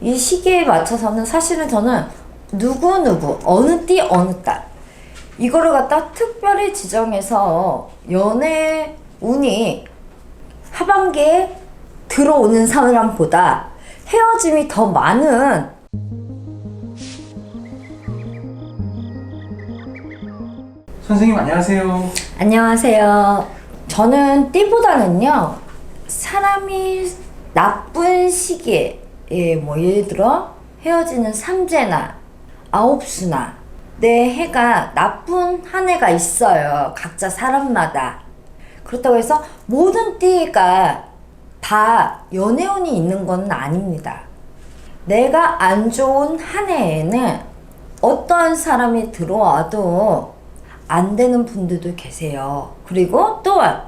이 시기에 맞춰서는 사실은 저는 누구누구, 어느 띠, 어느 달. 이거를 갖다 특별히 지정해서 연애 운이 하반기에 들어오는 사람보다 헤어짐이 더 많은 선생님 안녕하세요. 안녕하세요. 저는 띠보다는요, 사람이 나쁜 시기에, 예, 뭐, 예를 들어, 헤어지는 삼재나, 아홉수나, 내 해가 나쁜 한 해가 있어요. 각자 사람마다. 그렇다고 해서 모든 띠가 다 연애운이 있는 건 아닙니다. 내가 안 좋은 한 해에는 어떠한 사람이 들어와도 안 되는 분들도 계세요. 그리고 또한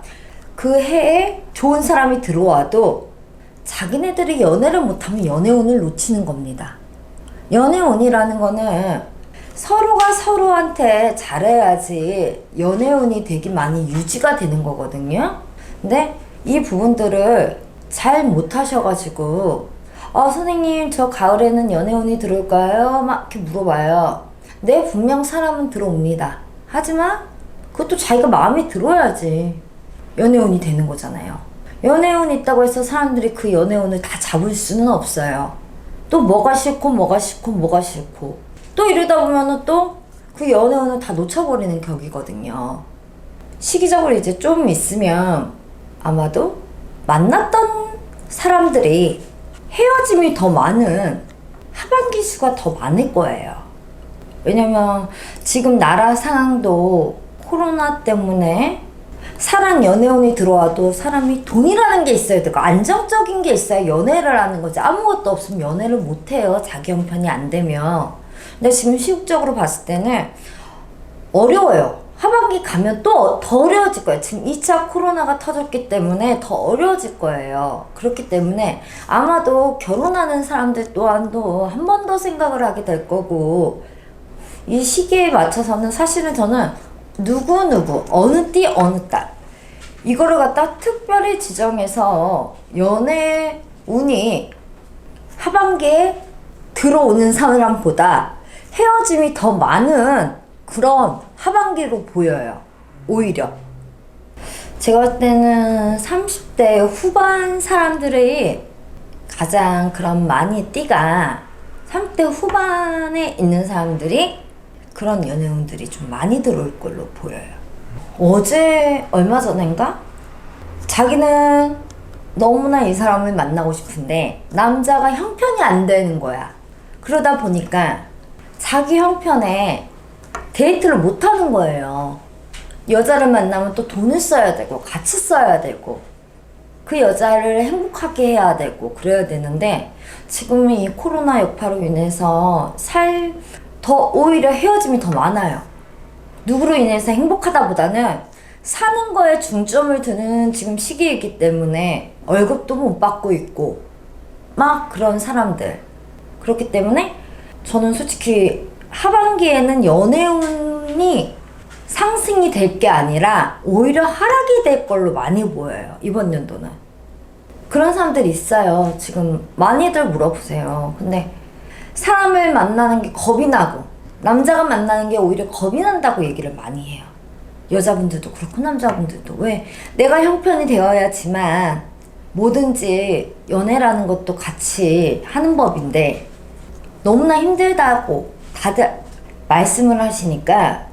그 해에 좋은 사람이 들어와도 자기네들이 연애를 못하면 연애운을 놓치는 겁니다. 연애운이라는 거는 서로가 서로한테 잘해야지 연애운이 되게 많이 유지가 되는 거거든요. 근데 이 부분들을 잘 못하셔가지고 어, 선생님 저 가을에는 연애운이 들어올까요? 막 이렇게 물어봐요. 네 분명 사람은 들어옵니다. 하지만 그것도 자기가 마음에 들어야지 연애운이 되는 거잖아요. 연애운이 있다고 해서 사람들이 그 연애운을 다 잡을 수는 없어요. 또 뭐가 싫고 뭐가 싫고 뭐가 싫고 또 이러다 보면은 또 그 연애운을 다 놓쳐버리는 격이거든요. 시기적으로 이제 좀 있으면 아마도 만났던 사람들이 헤어짐이 더 많은 하반기 수가 더 많을 거예요. 왜냐면 지금 나라 상황도 코로나 때문에 사랑 연애운이 들어와도 사람이 돈이라는 게 있어야 되고 안정적인 게 있어야 연애를 하는 거지. 아무것도 없으면 연애를 못 해요. 자기 형편이 안 되면. 근데 지금 시국적으로 봤을 때는 어려워요. 하반기 가면 또 더 어려워질 거예요. 지금 2차 코로나가 터졌기 때문에 더 어려워질 거예요. 그렇기 때문에 아마도 결혼하는 사람들 또한도 한 번 더 생각을 하게 될 거고. 이 시기에 맞춰서는 사실은 저는 누구누구, 어느 띠, 어느 달. 이거를 갖다 특별히 지정해서 연애 운이 하반기에 들어오는 사람보다 헤어짐이 더 많은 그런 하반기로 보여요. 오히려. 제가 봤을 때는 30대 후반 사람들이 가장 그런 많이 띠가 30대 후반에 있는 사람들이 그런 연애운들이 좀 많이 들어올 걸로 보여요. 어제 얼마 전인가 자기는 너무나 이 사람을 만나고 싶은데 남자가 형편이 안 되는 거야. 그러다 보니까 자기 형편에 데이트를 못 하는 거예요. 여자를 만나면 또 돈을 써야 되고 같이 써야 되고 그 여자를 행복하게 해야 되고 그래야 되는데 지금 이 코로나 여파로 인해서 살 더 오히려 헤어짐이 더 많아요. 누구로 인해서 행복하다보다는 사는 거에 중점을 두는 지금 시기이기 때문에 월급도 못 받고 있고 막 그런 사람들. 그렇기 때문에 저는 솔직히 하반기에는 연애운이 상승이 될 게 아니라 오히려 하락이 될 걸로 많이 보여요 이번 연도는. 그런 사람들이 있어요. 지금 많이들 물어보세요. 근데 사람을 만나는 게 겁이 나고 남자가 만나는 게 오히려 겁이 난다고 얘기를 많이 해요. 여자분들도 그렇고 남자분들도 왜 내가 형편이 되어야지만 뭐든지 연애라는 것도 같이 하는 법인데 너무나 힘들다고 다들 말씀을 하시니까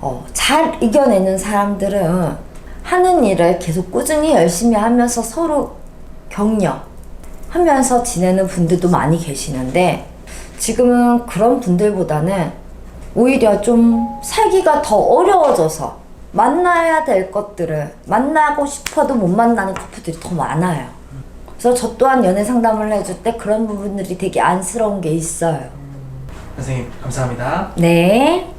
어, 잘 이겨내는 사람들은 하는 일을 계속 꾸준히 열심히 하면서 서로 격려 하면서 지내는 분들도 많이 계시는데 지금은 그런 분들보다는 오히려 좀 살기가 더 어려워져서 만나야 될 것들을 만나고 싶어도 못 만나는 커플들이 더 많아요. 그래서 저 또한 연애 상담을 해줄 때 그런 부분들이 되게 안쓰러운 게 있어요. 선생님 감사합니다. 네.